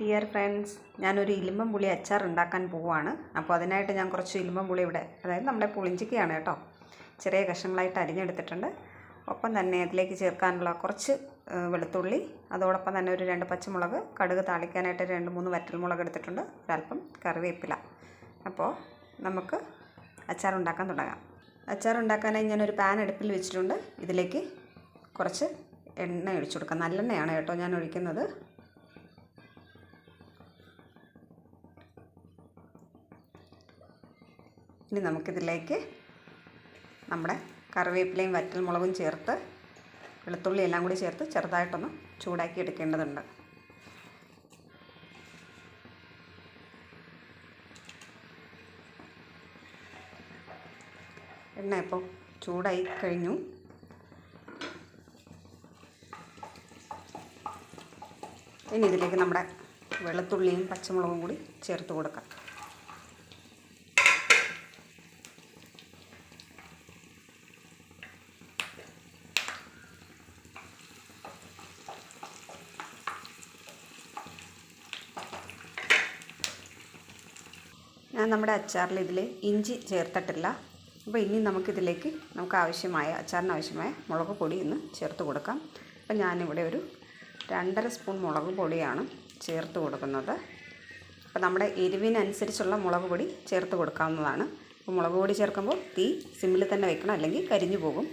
Dear friends ഞാനൊരു ഇലിമ്പം പുളി അച്ചാർ ഉണ്ടാക്കാൻ പോവുകയാണ് അപ്പോൾ അതിനായിട്ട് ഞാൻ കുറച്ച് ഇലിമ്പം പുളി ഇവിടെ അതായത് നമ്മുടെ പുളിഞ്ചിക്കയാണ് കേട്ടോ. ചെറിയ കഷ്ണങ്ങളായിട്ട് അരിഞ്ഞെടുത്തിട്ടുണ്ട്. ഒപ്പം തന്നെ അതിലേക്ക് ചേർക്കാനുള്ള കുറച്ച് വെളുത്തുള്ളി അതോടൊപ്പം തന്നെ ഒരു രണ്ട് പച്ചമുളക് കടുക് താളിക്കാനായിട്ട് രണ്ട് മൂന്ന് വറ്റൽമുളക് എടുത്തിട്ടുണ്ട് ഒരല്പം കറിവേപ്പില. അപ്പോൾ നമുക്ക് അച്ചാർ ഉണ്ടാക്കാൻ തുടങ്ങാം. അച്ചാർ ഉണ്ടാക്കാനായി ഞാനൊരു പാൻ അടുപ്പിൽ വെച്ചിട്ടുണ്ട്. ഇതിലേക്ക് കുറച്ച് എണ്ണ ഒഴിച്ചു കൊടുക്കാം. നല്ലെണ്ണയാണ് കേട്ടോ ഞാൻ ഒഴിക്കുന്നത്. ഇനി നമുക്കിതിലേക്ക് നമ്മുടെ കറിവേപ്പിലയും വറ്റൽമുളകും ചേർത്ത് വെളുത്തുള്ളി എല്ലാം കൂടി ചേർത്ത് ചെറുതായിട്ടൊന്ന് ചൂടാക്കി എടുക്കേണ്ടതുണ്ട്. എണ്ണ ഇപ്പോൾ ചൂടായി കഴിഞ്ഞു. ഇനി ഇതിലേക്ക് നമ്മുടെ വെളുത്തുള്ളിയും പച്ചമുളകും കൂടി ചേർത്ത് കൊടുക്കാം. ഞാൻ നമ്മുടെ അച്ചാറിൽ ഇതിൽ ഇഞ്ചി ചേർത്തിട്ടില്ല. അപ്പോൾ ഇനി നമുക്കിതിലേക്ക് നമുക്ക് ആവശ്യമായ അച്ചാറിന് ആവശ്യമായ മുളക് പൊടി ഇന്ന് ചേർത്ത് കൊടുക്കാം. അപ്പോൾ ഞാനിവിടെ ഒരു രണ്ടര സ്പൂൺ മുളക് പൊടിയാണ് ചേർത്ത് കൊടുക്കുന്നത്. അപ്പോൾ നമ്മുടെ എരിവിനനുസരിച്ചുള്ള മുളക് പൊടി ചേർത്ത് കൊടുക്കാവുന്നതാണ്. അപ്പോൾ മുളക് പൊടി ചേർക്കുമ്പോൾ തീ സിമ്മിൽ തന്നെ വെക്കണം അല്ലെങ്കിൽ കരിഞ്ഞു പോകും.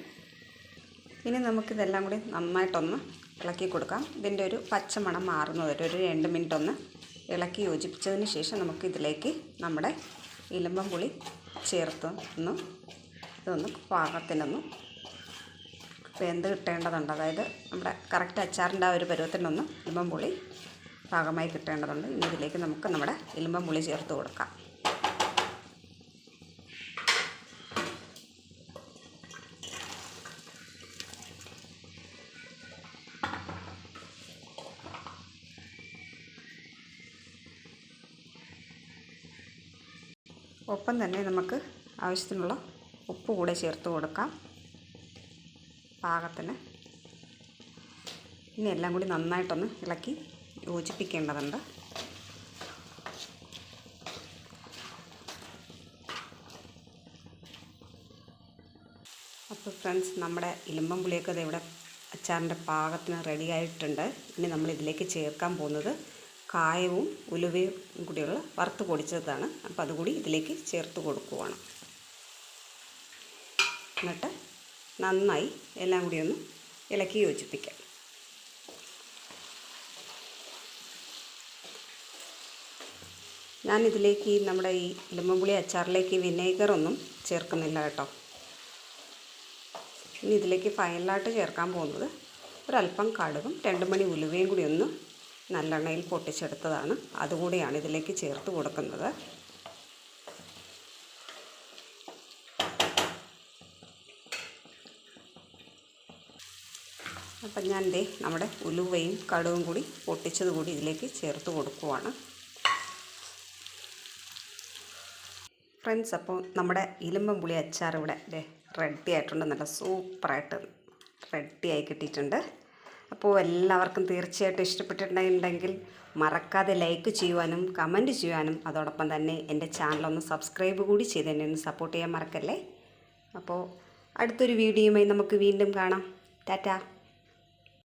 ഇനി നമുക്കിതെല്ലാം കൂടി നന്നായിട്ടൊന്ന് ഇളക്കി കൊടുക്കാം. ഇതിന്റെ ഒരു പച്ചമണം മാറുന്നത് ഒരു രണ്ട് മിനിറ്റ് ഒന്ന് ഇളക്കി യോജിപ്പിച്ചതിന് ശേഷം നമുക്ക് ഇതിലേക്ക് നമ്മുടെ ഇലമ്പം പുളി ചേർത്ത് ഒന്ന് ഇതൊന്ന് പാകത്തിനൊന്ന് വെന്ത് കിട്ടേണ്ടതുണ്ട്. അതായത് നമ്മുടെ കറക്റ്റ് അച്ചാറിന്റെ ആ ഒരു പരുവത്തിനൊന്ന് ഇലമ്പം പുളി പാകമായി കിട്ടേണ്ടതുണ്ട്. ഇനി ഇതിലേക്ക് നമുക്ക് നമ്മുടെ ഇലമ്പം പുളി ചേർത്ത് കൊടുക്കാം. ഒപ്പം തന്നെ നമുക്ക് ആവശ്യത്തിനുള്ള ഉപ്പ് കൂടെ ചേർത്ത് കൊടുക്കാം. പാകത്തിന്. ഇനി എല്ലാം കൂടി നന്നായിട്ടൊന്ന് ഇളക്കി യോജിപ്പിക്കേണ്ടതുണ്ട്. അപ്പോൾ ഫ്രണ്ട്സ് നമ്മുടെ ഇലുമ്പം പുളിയൊക്കെ ഇവിടെ അച്ചാറിന്റെ പാകത്തിന് റെഡി ആയിട്ടുണ്ട്. ഇനി നമ്മൾ ഇതിലേക്ക് ചേർക്കാൻ പോകുന്നത് കായവും ഉലുവയും കൂടിയുള്ള വറുത്ത് പൊടിച്ചതാണ്. അപ്പോൾ അതുകൂടി ഇതിലേക്ക് ചേർത്ത് കൊടുക്കുവാണ്. എന്നിട്ട് നന്നായി എല്ലാം കൂടി ഒന്ന് ഇളക്കി യോജിപ്പിക്കാം. ഞാനിതിലേക്ക് നമ്മുടെ ഈ ഇലുമ്പുളി അച്ചാറിലേക്ക് വിനേഗറൊന്നും ചേർക്കുന്നില്ല കേട്ടോ. ഇനി ഇതിലേക്ക് ഫൈനലായിട്ട് ചേർക്കാൻ പോകുന്നത് ഒരല്പം കടുകും രണ്ട് മണി ഉലുവയും കൂടി ഒന്ന് നല്ലെണ്ണയിൽ പൊട്ടിച്ചെടുത്തതാണ്. അതുകൂടിയാണ് ഇതിലേക്ക് ചേർത്ത് കൊടുക്കുന്നത്. അപ്പം ഞാൻ ദേ നമ്മുടെ ഉലുവയും കടുവും കൂടി പൊട്ടിച്ചത് കൂടി ഇതിലേക്ക് ചേർത്ത് കൊടുക്കുവാണ്. ഫ്രണ്ട്സ് അപ്പോൾ നമ്മുടെ ഇലുമ്പം പുളി അച്ചാർ ഇവിടെ റെഡി ആയിട്ടുണ്ട്. നല്ല സൂപ്പറായിട്ട് റെഡി ആയി കിട്ടിയിട്ടുണ്ട്. അപ്പോൾ എല്ലാവർക്കും തീർച്ചയായിട്ടും ഇഷ്ടപ്പെട്ടിട്ടുണ്ടെങ്കിൽ മറക്കാതെ ലൈക്ക് ചെയ്യുവാനും കമന്റ് ചെയ്യുവാനും അതോടൊപ്പം തന്നെ എന്റെ ചാനലൊന്ന് സബ്സ്ക്രൈബ് കൂടി ചെയ്ത് എന്നെ ഒന്ന് സപ്പോർട്ട് ചെയ്യാൻ മറക്കല്ലേ? അപ്പോൾ അടുത്തൊരു വീഡിയോയുമായി നമുക്ക് വീണ്ടും കാണാം. ടാറ്റാ